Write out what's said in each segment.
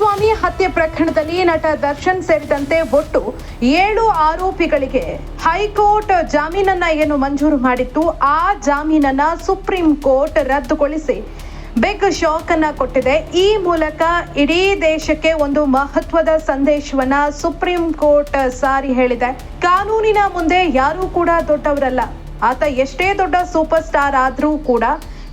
ರೇಣುಕಾಸ್ವಾಮಿ ಹತ್ಯೆ ಪ್ರಕರಣದಲ್ಲಿ ನಟ ದರ್ಶನ್ ಸೇರಿದಂತೆ ಒಟ್ಟು ಏಳು ಆರೋಪಿಗಳಿಗೆ ಹೈಕೋರ್ಟ್ ಜಾಮೀನನ್ನ ಏನು ಮಂಜೂರು ಮಾಡಿತ್ತು, ಆ ಜಾಮೀನನ್ನ ಸುಪ್ರೀಂ ಕೋರ್ಟ್ ರದ್ದುಗೊಳಿಸಿ ಬಿಗ್ ಶಾಕ್ ಅನ್ನ ಕೊಟ್ಟಿದೆ. ಈ ಮೂಲಕ ಇಡೀ ದೇಶಕ್ಕೆ ಒಂದು ಮಹತ್ವದ ಸಂದೇಶವನ್ನ ಸುಪ್ರೀಂ ಕೋರ್ಟ್ ಸಾರಿ ಹೇಳಿದೆ. ಕಾನೂನಿನ ಮುಂದೆ ಯಾರೂ ಕೂಡ ದೊಡ್ಡವರಲ್ಲ. ಆತ ಎಷ್ಟೇ ದೊಡ್ಡ ಸೂಪರ್ ಸ್ಟಾರ್ ಆದರೂ ಕೂಡ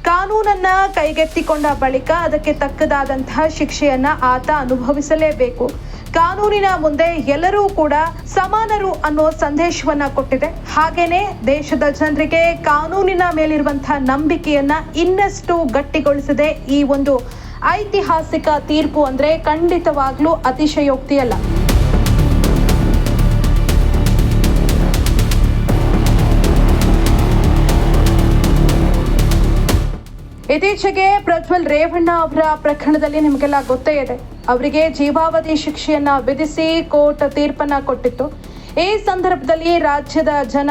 ಕಾನೂನನ್ನ ಕೈಗೆತ್ತಿಕೊಂಡ ಬಳಿಕ ಅದಕ್ಕೆ ತಕ್ಕದಾದಂತಹ ಶಿಕ್ಷೆಯನ್ನ ಆತ ಅನುಭವಿಸಲೇಬೇಕು. ಕಾನೂನಿನ ಮುಂದೆ ಎಲ್ಲರೂ ಕೂಡ ಸಮಾನರು ಅನ್ನೋ ಸಂದೇಶವನ್ನ ಕೊಟ್ಟಿದೆ. ಹಾಗೇನೆ ದೇಶದ ಜನರಿಗೆ ಕಾನೂನಿನ ಮೇಲಿರುವಂತಹ ನಂಬಿಕೆಯನ್ನ ಇನ್ನಷ್ಟು ಗಟ್ಟಿಗೊಳಿಸಿದೆ ಈ ಒಂದು ಐತಿಹಾಸಿಕ ತೀರ್ಪು ಅಂದ್ರೆ ಖಂಡಿತವಾಗ್ಲೂ ಅತಿಶಯೋಕ್ತಿಯಲ್ಲ ಇತ್ತೀಚೆಗೆ ಪ್ರಜ್ವಲ್ ರೇವಣ್ಣ ಅವರ ಪ್ರಕರಣದಲ್ಲಿ ನಿಮಗೆಲ್ಲ ಗೊತ್ತೇ ಇದೆ. ಅವರಿಗೆ ಜೀವಾವಧಿ ಶಿಕ್ಷೆಯನ್ನ ವಿಧಿಸಿ ಕೋರ್ಟ್ ತೀರ್ಪನ್ನ ಕೊಟ್ಟಿತ್ತು. ಈ ಸಂದರ್ಭದಲ್ಲಿ ರಾಜ್ಯದ ಜನ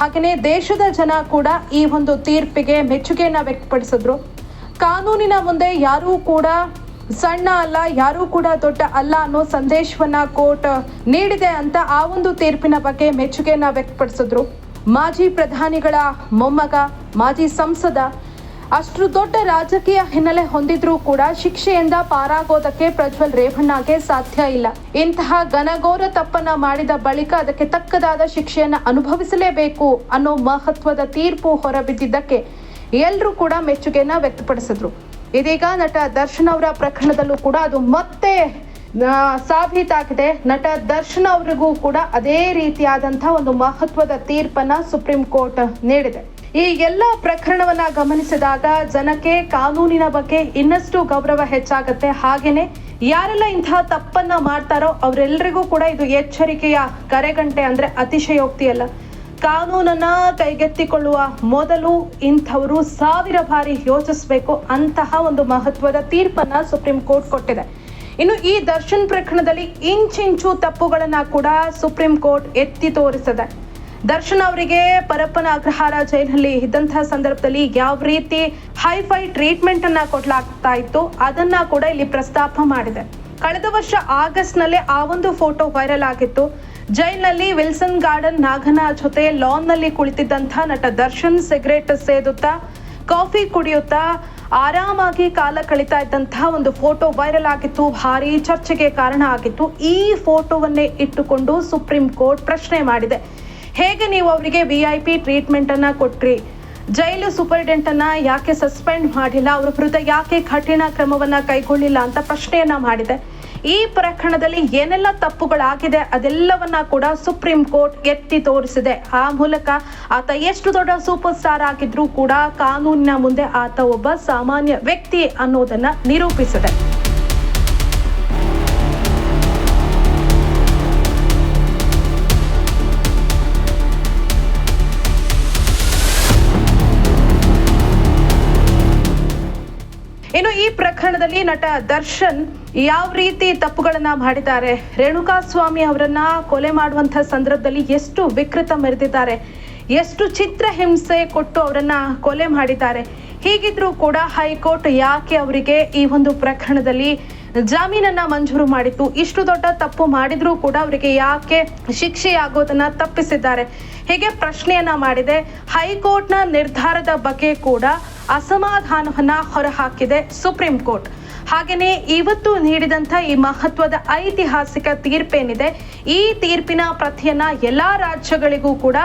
ಹಾಗೆಯೇ ದೇಶದ ಜನ ಕೂಡ ಈ ಒಂದು ತೀರ್ಪಿಗೆ ಮೆಚ್ಚುಗೆಯನ್ನ ವ್ಯಕ್ತಪಡಿಸಿದ್ರು. ಕಾನೂನಿನ ಮುಂದೆ ಯಾರೂ ಕೂಡ ಸಣ್ಣ ಅಲ್ಲ, ಯಾರೂ ಕೂಡ ದೊಡ್ಡ ಅಲ್ಲ ಅನ್ನೋ ಸಂದೇಶವನ್ನ ಕೋರ್ಟ್ ನೀಡಿದೆ ಅಂತ ಆ ಒಂದು ತೀರ್ಪಿನ ಬಗ್ಗೆ ಮೆಚ್ಚುಗೆಯನ್ನ ವ್ಯಕ್ತಪಡಿಸಿದ್ರು. ಮಾಜಿ ಪ್ರಧಾನಿಗಳ ಮೊಮ್ಮಗ, ಮಾಜಿ ಸಂಸದ ಅಷ್ಟು ದೊಡ್ಡ ರಾಜಕೀಯ ಹಿನ್ನೆಲೆ ಹೊಂದಿದ್ರೂ ಕೂಡ ಶಿಕ್ಷೆಯಿಂದ ಪಾರಾಗೋದಕ್ಕೆ ಪ್ರಜ್ವಲ್ ರೇವಣ್ಣಗೆ ಸಾಧ್ಯ ಇಲ್ಲ. ಇಂತಹ ಘನಘೋರ ತಪ್ಪನ್ನ ಮಾಡಿದ ಬಳಿಕ ಅದಕ್ಕೆ ತಕ್ಕದಾದ ಶಿಕ್ಷೆಯನ್ನ ಅನುಭವಿಸಲೇಬೇಕು ಅನ್ನೋ ಮಹತ್ವದ ತೀರ್ಪು ಹೊರಬಿದ್ದಿದ್ದಕ್ಕೆ ಎಲ್ಲರೂ ಕೂಡ ಮೆಚ್ಚುಗೆಯನ್ನ ವ್ಯಕ್ತಪಡಿಸಿದ್ರು. ಇದೀಗ ನಟ ದರ್ಶನ್ ಅವರ ಪ್ರಕರಣದಲ್ಲೂ ಕೂಡ ಅದು ಮತ್ತೆ ಸಾಬೀತಾಗಿದೆ. ನಟ ದರ್ಶನ್ ಅವರಿಗೂ ಕೂಡ ಅದೇ ರೀತಿಯಾದಂತಹ ಒಂದು ಮಹತ್ವದ ತೀರ್ಪನ್ನ ಸುಪ್ರೀಂ ಕೋರ್ಟ್ ನೀಡಿದೆ. ಈ ಎಲ್ಲ ಪ್ರಕರಣವನ್ನ ಗಮನಿಸಿದಾಗ ಜನಕ್ಕೆ ಕಾನೂನಿನ ಬಗ್ಗೆ ಇನ್ನಷ್ಟು ಗೌರವ ಹೆಚ್ಚಾಗತ್ತೆ. ಹಾಗೇನೆ ಯಾರೆಲ್ಲ ಇಂತಹ ತಪ್ಪನ್ನ ಮಾಡ್ತಾರೋ ಅವರೆಲ್ಲರಿಗೂ ಕೂಡ ಇದು ಎಚ್ಚರಿಕೆಯ ಕರೆಗಂಟೆ ಅಂದ್ರೆ ಅತಿಶಯೋಕ್ತಿ ಅಲ್ಲ. ಕಾನೂನನ್ನ ಕೈಗೆತ್ತಿಕೊಳ್ಳುವ ಮೊದಲು ಇಂಥವರು ಸಾವಿರ ಬಾರಿ ಯೋಚಿಸಬೇಕು ಅಂತಹ ಒಂದು ಮಹತ್ವದ ತೀರ್ಪನ್ನ ಸುಪ್ರೀಂ ಕೋರ್ಟ್ ಕೊಟ್ಟಿದೆ. ಇನ್ನು ಈ ದರ್ಶನ್ ಪ್ರಕರಣದಲ್ಲಿ ಇಂಚಿಂಚು ತಪ್ಪುಗಳನ್ನ ಕೂಡ ಸುಪ್ರೀಂ ಕೋರ್ಟ್ ಎತ್ತಿ ತೋರಿಸಿದೆ. ದರ್ಶನ್ ಅವರಿಗೆ ಪರಪ್ಪನ ಅಗ್ರಹಾರ ಜೈಲಿನಲ್ಲಿ ಇದ್ದಂತಹ ಸಂದರ್ಭದಲ್ಲಿ ಯಾವ ರೀತಿ ಹೈಫೈ ಟ್ರೀಟ್ಮೆಂಟ್ ಅನ್ನ ಕೊಡ್ಲಾಗ್ತಾ ಇತ್ತು, ಅದನ್ನ ಕೂಡ ಇಲ್ಲಿ ಪ್ರಸ್ತಾಪ ಮಾಡಿದೆ. ಕಳೆದ ವರ್ಷ ಆಗಸ್ಟ್ನಲ್ಲಿ ಆ ಒಂದು ಫೋಟೋ ವೈರಲ್ ಆಗಿತ್ತು. ಜೈಲಿನಲ್ಲಿ ವಿಲ್ಸನ್ ಗಾರ್ಡನ್ ನಾಗನ ಜೊತೆ ಲಾನ್ನಲ್ಲಿ ಕುಳಿತಿದ್ದಂಥ ನಟ ದರ್ಶನ್ ಸಿಗರೇಟ್ ಸೇದುತ್ತಾ, ಕಾಫಿ ಕುಡಿಯುತ್ತಾ, ಆರಾಮಾಗಿ ಕಾಲ ಕಳೀತಾ ಇದ್ದಂತಹ ಒಂದು ಫೋಟೋ ವೈರಲ್ ಆಗಿತ್ತು, ಭಾರಿ ಚರ್ಚೆಗೆ ಕಾರಣ ಆಗಿತ್ತು. ಈ ಫೋಟೋವನ್ನೇ ಇಟ್ಟುಕೊಂಡು ಸುಪ್ರೀಂ ಕೋರ್ಟ್ ಪ್ರಶ್ನೆ ಮಾಡಿದೆ. ಹೇಗೆ ನೀವು ಅವರಿಗೆ ವಿ ಐ ಪಿ ಟ್ರೀಟ್ಮೆಂಟ್ ಅನ್ನ ಕೊಟ್ರಿ? ಜೈಲು ಸೂಪರಿಂಟೆಂಟ್ ಅನ್ನ ಯಾಕೆ ಸಸ್ಪೆಂಡ್ ಮಾಡಿಲ್ಲ? ಅವರ ವಿರುದ್ಧ ಯಾಕೆ ಕಠಿಣ ಕ್ರಮವನ್ನ ಕೈಗೊಳ್ಳಿಲ್ಲ ಅಂತ ಪ್ರಶ್ನೆಯನ್ನ ಮಾಡಿದೆ. ಈ ಪ್ರಕರಣದಲ್ಲಿ ಏನೆಲ್ಲ ತಪ್ಪುಗಳಾಗಿದೆ ಅದೆಲ್ಲವನ್ನ ಕೂಡ ಸುಪ್ರೀಂ ಕೋರ್ಟ್ ಎತ್ತಿ ತೋರಿಸಿದೆ. ಆ ಮೂಲಕ ಆತ ಎಷ್ಟು ದೊಡ್ಡ ಸೂಪರ್ ಸ್ಟಾರ್ ಆಗಿದ್ರೂ ಕೂಡ ಕಾನೂನಿನ ಮುಂದೆ ಆತ ಒಬ್ಬ ಸಾಮಾನ್ಯ ವ್ಯಕ್ತಿ ಅನ್ನೋದನ್ನ ನಿರೂಪಿಸಿದೆ. ಪ್ರಕರಣದಲ್ಲಿ ನಟ ದರ್ಶನ್ ಯಾವ ರೀತಿ ತಪ್ಪುಗಳನ್ನ ಮಾಡಿದ್ದಾರೆ? ರೇಣುಕಾ ಸ್ವಾಮಿ ಅವರನ್ನ ಕೊಲೆ ಮಾಡುವಂತ ಸಂದರ್ಭದಲ್ಲಿ ಎಷ್ಟು ವಿಕೃತ ಮೆರೆದಿದ್ದಾರೆ? ಎಷ್ಟು ಚಿತ್ರ ಹಿಂಸೆ ಕೊಟ್ಟು ಅವರನ್ನ ಕೊಲೆ ಮಾಡಿದ್ದಾರೆ? ಹೀಗಿದ್ರೂ ಕೂಡ ಹೈಕೋರ್ಟ್ ಯಾಕೆ ಅವರಿಗೆ ಈ ಒಂದು ಪ್ರಕರಣದಲ್ಲಿ ಜಾಮೀನನ್ನ ಮಂಜೂರು ಮಾಡಿತ್ತು. ಇಷ್ಟು ದೊಡ್ಡ ತಪ್ಪು ಮಾಡಿದ್ರೂ ಕೂಡ ಅವರಿಗೆ ಯಾಕೆ ಶಿಕ್ಷೆಯಾಗೋದನ್ನ ತಪ್ಪಿಸಿದ್ದಾರೆ? ಹೀಗೆ ಪ್ರಶ್ನೆಯನ್ನ ಮಾಡಿದೆ? ಹೈಕೋರ್ಟ್ನ ನಿರ್ಧಾರದ ಬಗ್ಗೆ ಕೂಡ ಅಸಮಾಧಾನವನ್ನ ಹೊರಹಾಕಿದೆ ಸುಪ್ರೀಂ ಕೋರ್ಟ್. ಹಾಗೆಯೇ ಇವತ್ತು ನೀಡಿದಂಥ ಈ ಮಹತ್ವದ ಐತಿಹಾಸಿಕ ತೀರ್ಪೇನಿದೆ, ಈ ತೀರ್ಪಿನ ಪ್ರತಿಯನ್ನ ಎಲ್ಲಾ ರಾಜ್ಯಗಳಿಗೂ ಕೂಡ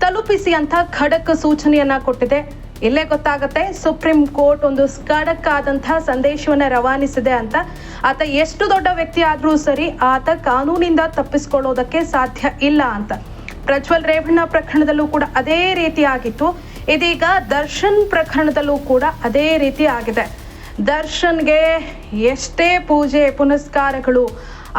ತಲುಪಿಸಿ ಅಂತ ಖಡಕ್ ಸೂಚನೆಯನ್ನ ಕೊಟ್ಟಿದೆ. ಇಲ್ಲೇ ಗೊತ್ತಾಗುತ್ತೆ. ಸುಪ್ರೀಂ ಕೋರ್ಟ್ ಒಂದು ಖಡಕ್ ಆದಂತಹ ಸಂದೇಶವನ್ನ ರವಾನಿಸಿದೆ ಅಂತ. ಆತ ಎಷ್ಟು ದೊಡ್ಡ ವ್ಯಕ್ತಿ ಆದರೂ ಸರಿ ಆತ ಕಾನೂನಿಂದ ತಪ್ಪಿಸ್ಕೊಳ್ಳೋದಕ್ಕೆ ಸಾಧ್ಯ ಇಲ್ಲ ಅಂತ. ಪ್ರಜ್ವಲ್ ರೇವಣ್ಣ ಪ್ರಕರಣದಲ್ಲೂ ಕೂಡ ಅದೇ ರೀತಿ ಆಗಿತ್ತು. ಇದೀಗ ದರ್ಶನ್ ಪ್ರಕರಣದಲ್ಲೂ ಕೂಡ ಅದೇ ರೀತಿ ಆಗಿದೆ. ದರ್ಶನ್ಗೆ ಎಷ್ಟೇ ಪೂಜೆ, ಪುನಸ್ಕಾರಗಳು,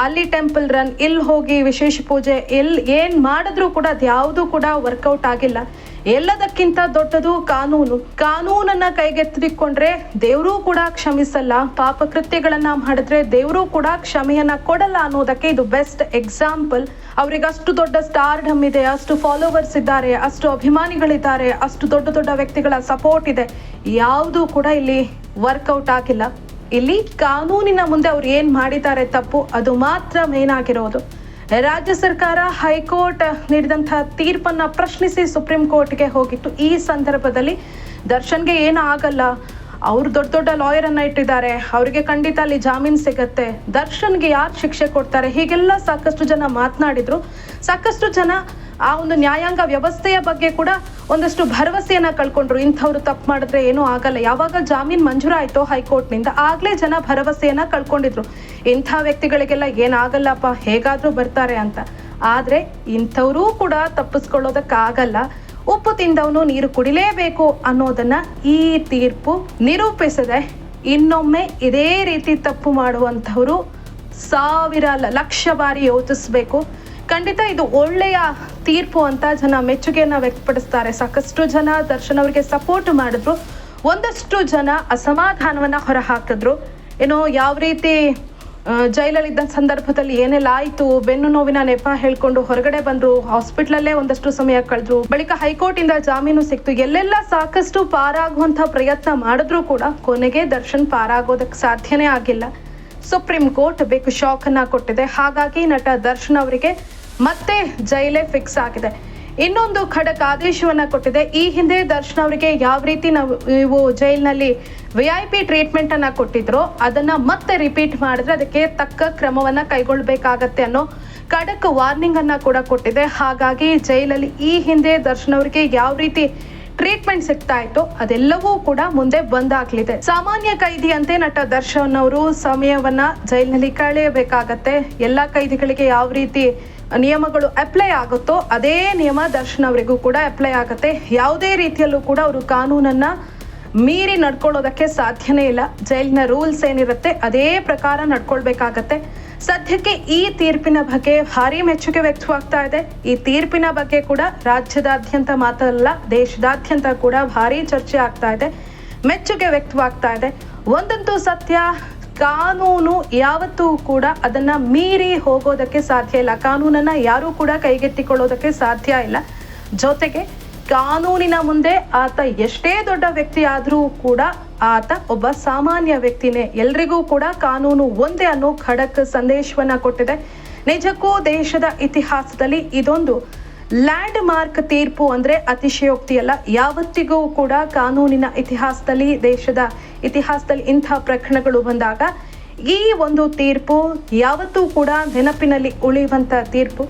ಅಲ್ಲಿ ಟೆಂಪಲ್ ರನ್ ಇಲ್ಲಿ ಹೋಗಿ ವಿಶೇಷ ಪೂಜೆ ಎಲ್ಲಿ ಏನ್ ಮಾಡಿದ್ರೂ ಕೂಡ ಅದ್ಯಾವುದೂ ಕೂಡ ವರ್ಕೌಟ್ ಆಗಿಲ್ಲ. ಎಲ್ಲದಕ್ಕಿಂತ ದೊಡ್ಡದು ಕಾನೂನು. ಕಾನೂನನ್ನ ಕೈಗೆತ್ತಿಕೊಂಡ್ರೆ ದೇವರೂ ಕೂಡ ಕ್ಷಮಿಸಲ್ಲ. ಪಾಪ ಕೃತ್ಯಗಳನ್ನ ಮಾಡಿದ್ರೆ ದೇವರೂ ಕೂಡ ಕ್ಷಮೆಯನ್ನ ಕೊಡಲ್ಲ ಅನ್ನೋದಕ್ಕೆ ಇದು ಬೆಸ್ಟ್ ಎಕ್ಸಾಂಪಲ್. ಅವ್ರಿಗೆ ಅಷ್ಟು ದೊಡ್ಡ ಸ್ಟಾರ್ಡಮ್ ಇದೆ, ಅಷ್ಟು ಫಾಲೋವರ್ಸ್ ಇದ್ದಾರೆ, ಅಷ್ಟು ಅಭಿಮಾನಿಗಳಿದ್ದಾರೆ, ಅಷ್ಟು ದೊಡ್ಡ ದೊಡ್ಡ ವ್ಯಕ್ತಿಗಳ ಸಪೋರ್ಟ್ ಇದೆ. ಯಾವುದೂ ಕೂಡ ಇಲ್ಲಿ ವರ್ಕೌಟ್ ಆಗಿಲ್ಲ. ಇಲ್ಲಿ ಕಾನೂನಿನ ಮುಂದೆ ಅವ್ರು ಏನ್ ಮಾಡಿದ್ದಾರೆ ತಪ್ಪು, ಅದು ಮಾತ್ರ ಮೇನ್ ಆಗಿರೋದು. ರಾಜ್ಯ ಸರ್ಕಾರ ಹೈಕೋರ್ಟ್ ನೀಡಿದಂತಹ ತೀರ್ಪನ್ನ ಪ್ರಶ್ನಿಸಿ ಸುಪ್ರೀಂ ಕೋರ್ಟ್ಗೆ ಹೋಗಿತ್ತು. ಈ ಸಂದರ್ಭದಲ್ಲಿ ದರ್ಶನ್ಗೆ ಏನು ಆಗಲ್ಲ ಅವ್ರು ದೊಡ್ಡ ದೊಡ್ಡ ಲಾಯರ್ ಅನ್ನ ಇಟ್ಟಿದ್ದಾರೆ. ಅವರಿಗೆ ಖಂಡಿತ ಅಲ್ಲಿ ಜಾಮೀನು ಸಿಗತ್ತೆ. ದರ್ಶನ್ಗೆ ಯಾರು ಶಿಕ್ಷೆ ಕೊಡ್ತಾರೆ? ಹೀಗೆಲ್ಲ ಸಾಕಷ್ಟು ಜನ ಮಾತನಾಡಿದ್ರು. ಸಾಕಷ್ಟು ಜನ ಆ ಒಂದು ನ್ಯಾಯಾಂಗ ವ್ಯವಸ್ಥೆಯ ಬಗ್ಗೆ ಕೂಡ ಒಂದಷ್ಟು ಭರವಸೆಯನ್ನ ಕಳ್ಕೊಂಡ್ರು. ಇಂಥವ್ರು ತಪ್ಪು ಮಾಡಿದ್ರೆ ಏನೂ ಆಗಲ್ಲ. ಯಾವಾಗ ಜಾಮೀನ್ ಮಂಜೂರಾಯ್ತೋ ಹೈಕೋರ್ಟ್ನಿಂದ ಆಗ್ಲೇ ಜನ ಭರವಸೆಯನ್ನ ಕಳ್ಕೊಂಡಿದ್ರು. ಇಂಥ ವ್ಯಕ್ತಿಗಳಿಗೆಲ್ಲ ಏನಾಗಲ್ಲಪ್ಪ, ಹೇಗಾದ್ರೂ ಬರ್ತಾರೆ ಅಂತ. ಆದ್ರೆ ಇಂಥವ್ರೂ ಕೂಡ ತಪ್ಪಿಸ್ಕೊಳ್ಳೋದಕ್ಕಾಗಲ್ಲ. ಉಪ್ಪು ತಿಂದವನು ನೀರು ಕುಡಿಲೇಬೇಕು ಅನ್ನೋದನ್ನ ಈ ತೀರ್ಪು ನಿರೂಪಿಸದೆ ಇನ್ನೊಮ್ಮೆ ಇದೇ ರೀತಿ ತಪ್ಪು ಮಾಡುವಂಥವ್ರು ಸಾವಿರ ಲಕ್ಷ ಬಾರಿ ಯೋಚಿಸ್ಬೇಕು. ಖಂಡಿತ ಇದು ಒಳ್ಳೆಯ ತೀರ್ಪು ಅಂತ ಜನ ಮೆಚ್ಚುಗೆಯನ್ನ ವ್ಯಕ್ತಪಡಿಸ್ತಾರೆ. ಸಾಕಷ್ಟು ಜನ ದರ್ಶನ್ ಅವರಿಗೆ ಸಪೋರ್ಟ್ ಮಾಡಿದ್ರು. ಒಂದಷ್ಟು ಜನ ಅಸಮಾಧಾನವನ್ನ ಹೊರಹಾಕಿದ್ರು. ಏನೋ ಯಾವ ರೀತಿ ಜೈಲಲ್ಲಿ ಜೈಲಲ್ಲಿದ್ದ ಸಂದರ್ಭದಲ್ಲಿ ಏನೆಲ್ಲ ಆಯ್ತು, ಬೆನ್ನು ನೋವಿನ ನೆಪ ಹೇಳ್ಕೊಂಡು ಹೊರಗಡೆ ಬಂದ್ರು, ಹಾಸ್ಪಿಟ್ಲಲ್ಲೇ ಒಂದಷ್ಟು ಸಮಯ ಕಳೆದ್ರು. ಬಳಿಕ ಹೈಕೋರ್ಟ್ ಇಂದ ಜಾಮೀನು ಸಿಕ್ತು. ಎಲ್ಲೆಲ್ಲ ಸಾಕಷ್ಟು ಪಾರಾಗುವಂತ ಪ್ರಯತ್ನ ಮಾಡಿದ್ರು ಕೂಡ ಕೊನೆಗೆ ದರ್ಶನ್ ಪಾರಾಗೋದಕ್ಕೆ ಸಾಧ್ಯನೇ ಆಗಿಲ್ಲ. ಸುಪ್ರೀಂ ಕೋರ್ಟ್ ಬೇಕು ಶಾಕ್ ಅನ್ನ ಕೊಟ್ಟಿದೆ. ಹಾಗಾಗಿ ನಟ ದರ್ಶನ್ ಅವರಿಗೆ ಮತ್ತೆ ಜೈಲೇ ಫಿಕ್ಸ್ ಆಗಿದೆ. ಇನ್ನೊಂದು ಖಡಕ್ ಆದೇಶವನ್ನ ಕೊಟ್ಟಿದೆ. ಈ ಹಿಂದೆ ದರ್ಶನ್ ಅವರಿಗೆ ಯಾವ ರೀತಿ ನಾವು ನೀವು ಜೈಲಿನಲ್ಲಿ ವಿ ಐ ಪಿ ಟ್ರೀಟ್ಮೆಂಟ್ ಅನ್ನ ಕೊಟ್ಟಿದ್ರು, ಅದನ್ನ ಮತ್ತೆ ರಿಪೀಟ್ ಮಾಡಿದ್ರೆ ಅದಕ್ಕೆ ತಕ್ಕ ಕ್ರಮವನ್ನ ಕೈಗೊಳ್ಳಬೇಕಾಗತ್ತೆ ಅನ್ನೋ ಖಡಕ್ ವಾರ್ನಿಂಗ್ ಅನ್ನ ಕೂಡ ಕೊಟ್ಟಿದೆ. ಹಾಗಾಗಿ ಜೈಲಲ್ಲಿ ಈ ಹಿಂದೆ ದರ್ಶನ್ ಅವರಿಗೆ ಯಾವ ರೀತಿ ಟ್ರೀಟ್ಮೆಂಟ್ ಸಿಗ್ತಾ ಇತ್ತು, ಅದೆಲ್ಲವೂ ಕೂಡ ಮುಂದೆ ಬಂದಾಗ್ಲಿದೆ. ಸಾಮಾನ್ಯ ಕೈದಿಯಂತೆ ನಟ ದರ್ಶನ್ ಅವರು ಸಮಯವನ್ನ ಜೈಲಿನಲ್ಲಿ ಕಳೆಯಬೇಕಾಗತ್ತೆ. ಎಲ್ಲಾ ಕೈದಿಗಳಿಗೆ ಯಾವ ರೀತಿ ನಿಯಮಗಳು ಅಪ್ಲೈ ಆಗುತ್ತೋ ಅದೇ ನಿಯಮ ದರ್ಶನ್ ಅವರಿಗೂ ಕೂಡ ಅಪ್ಲೈ ಆಗುತ್ತೆ. ಯಾವುದೇ ರೀತಿಯಲ್ಲೂ ಕೂಡ ಅವರು ಕಾನೂನನ್ನ ಮೀರಿ ನಡ್ಕೊಳ್ಳೋದಕ್ಕೆ ಸಾಧ್ಯನೇ ಇಲ್ಲ. ಜೈಲಿನ ರೂಲ್ಸ್ ಏನಿರುತ್ತೆ ಅದೇ ಪ್ರಕಾರ ನಡ್ಕೊಳ್ಬೇಕಾಗತ್ತೆ. ಸದ್ಯಕ್ಕೆ ಈ ತೀರ್ಪಿನ ಬಗ್ಗೆ ಭಾರಿ ಮೆಚ್ಚುಗೆ ವ್ಯಕ್ತವಾಗ್ತಾ ಇದೆ. ಈ ತೀರ್ಪಿನ ಬಗ್ಗೆ ಕೂಡ ರಾಜ್ಯದಾದ್ಯಂತ ಮಾತ್ರಲ್ಲ ದೇಶದಾದ್ಯಂತ ಕೂಡ ಭಾರಿ ಚರ್ಚೆ ಆಗ್ತಾ ಇದೆ. ಮೆಚ್ಚುಗೆ ವ್ಯಕ್ತವಾಗ್ತಾ ಇದೆ. ಒಂದಂತೂ ಸತ್ಯ ಕಾನೂನು ಯಾವತ್ತೂ ಕೂಡ ಅದನ್ನ ಮೀರಿ ಹೋಗೋದಕ್ಕೆ ಸಾಧ್ಯ ಇಲ್ಲ. ಕಾನೂನನ್ನ ಯಾರೂ ಕೂಡ ಕೈಗೆತ್ತಿಕೊಳ್ಳೋದಕ್ಕೆ ಸಾಧ್ಯ ಇಲ್ಲ. ಜೊತೆಗೆ ಕಾನೂನಿನ ಮುಂದೆ ಆತ ಎಷ್ಟೇ ದೊಡ್ಡ ವ್ಯಕ್ತಿ ಆದರೂ ಕೂಡ ಆತ ಒಬ್ಬ ಸಾಮಾನ್ಯ ವ್ಯಕ್ತಿನೇ. ಎಲ್ರಿಗೂ ಕೂಡ ಕಾನೂನು ಒಂದೇ ಅನ್ನೋ ಖಡಕ್ ಸಂದೇಶವನ್ನ ಕೊಟ್ಟಿದೆ. ನಿಜಕ್ಕೂ ದೇಶದ ಇತಿಹಾಸದಲ್ಲಿ ಇದೊಂದು ಲ್ಯಾಂಡ್ ಮಾರ್ಕ್ ತೀರ್ಪು ಅಂದ್ರೆ ಅತಿಶಯೋಕ್ತಿ ಅಲ್ಲ. ಯಾವತ್ತಿಗೂ ಕೂಡ ಕಾನೂನಿನ ಇತಿಹಾಸದಲ್ಲಿ, ದೇಶದ ಇತಿಹಾಸದಲ್ಲಿ ಇಂಥ ಪ್ರಕರಣಗಳು ಬಂದಾಗ ಈ ಒಂದು ತೀರ್ಪು ಯಾವತ್ತೂ ಕೂಡ ನೆನಪಿನಲ್ಲಿ ಉಳಿಯುವಂಥ ತೀರ್ಪು.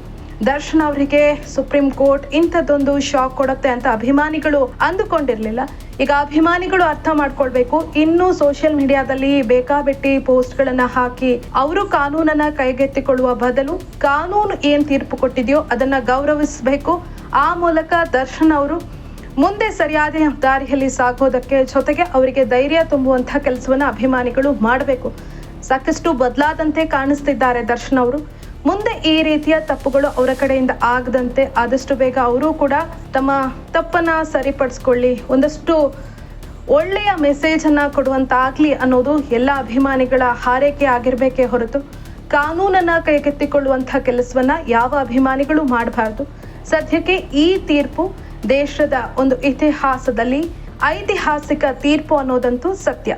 ದರ್ಶನ್ ಅವರಿಗೆ ಸುಪ್ರೀಂ ಕೋರ್ಟ್ ಇಂಥದ್ದೊಂದು ಶಾಕ್ ಕೊಡುತ್ತೆ ಅಂತ ಅಭಿಮಾನಿಗಳು ಅಂದುಕೊಂಡಿರ್ಲಿಲ್ಲ. ಈಗ ಅಭಿಮಾನಿಗಳು ಅರ್ಥ ಮಾಡ್ಕೊಳ್ಬೇಕು. ಇನ್ನು ಸೋಷಿಯಲ್ ಮೀಡಿಯಾದಲ್ಲಿ ಬೇಕಾಬಿಟ್ಟಿ ಪೋಸ್ಟ್ಗಳನ್ನ ಹಾಕಿ ಅವರು ಕಾನೂನನ್ನ ಕೈಗೆತ್ತಿಕೊಳ್ಳುವ ಬದಲು ಕಾನೂನು ಏನ್ ತೀರ್ಪು ಕೊಟ್ಟಿದೆಯೋ ಅದನ್ನ ಗೌರವಿಸಬೇಕು. ಆ ಮೂಲಕ ದರ್ಶನ್ ಅವರು ಮುಂದೆ ಸರಿಯಾದ ದಾರಿಯಲ್ಲಿ ಸಾಗೋದಕ್ಕೆ ಜೊತೆಗೆ ಅವರಿಗೆ ಧೈರ್ಯ ತುಂಬುವಂತಹ ಕೆಲಸವನ್ನ ಅಭಿಮಾನಿಗಳು ಮಾಡಬೇಕು. ಸಾಕಷ್ಟು ಬದಲಾದಂತೆ ಕಾಣಿಸ್ತಿದ್ದಾರೆ ದರ್ಶನ್ ಅವರು. ಮುಂದೆ ಈ ರೀತಿಯ ತಪ್ಪುಗಳು ಅವರ ಕಡೆಯಿಂದ ಆಗದಂತೆ ಆದಷ್ಟು ಬೇಗ ಅವರು ಕೂಡ ತಮ್ಮ ತಪ್ಪನ್ನ ಸರಿಪಡಿಸ್ಕೊಳ್ಳಿ. ಒಂದಷ್ಟು ಒಳ್ಳೆಯ ಮೆಸೇಜ್ ಅನ್ನ ಕೊಡುವಂತಾಗ್ಲಿ ಅನ್ನೋದು ಎಲ್ಲ ಅಭಿಮಾನಿಗಳ ಹಾರೈಕೆ ಆಗಿರ್ಬೇಕೇ ಹೊರತು. ಕಾನೂನನ್ನ ಕೈಗೆತ್ತಿಕೊಳ್ಳುವಂತಹ ಕೆಲಸವನ್ನ ಯಾವ ಅಭಿಮಾನಿಗಳು ಮಾಡಬಾರ್ದು. ಸದ್ಯಕ್ಕೆ ಈ ತೀರ್ಪು ದೇಶದ ಒಂದು ಇತಿಹಾಸದಲ್ಲಿ ಐತಿಹಾಸಿಕ ತೀರ್ಪು ಅನ್ನೋದಂತೂ ಸತ್ಯ.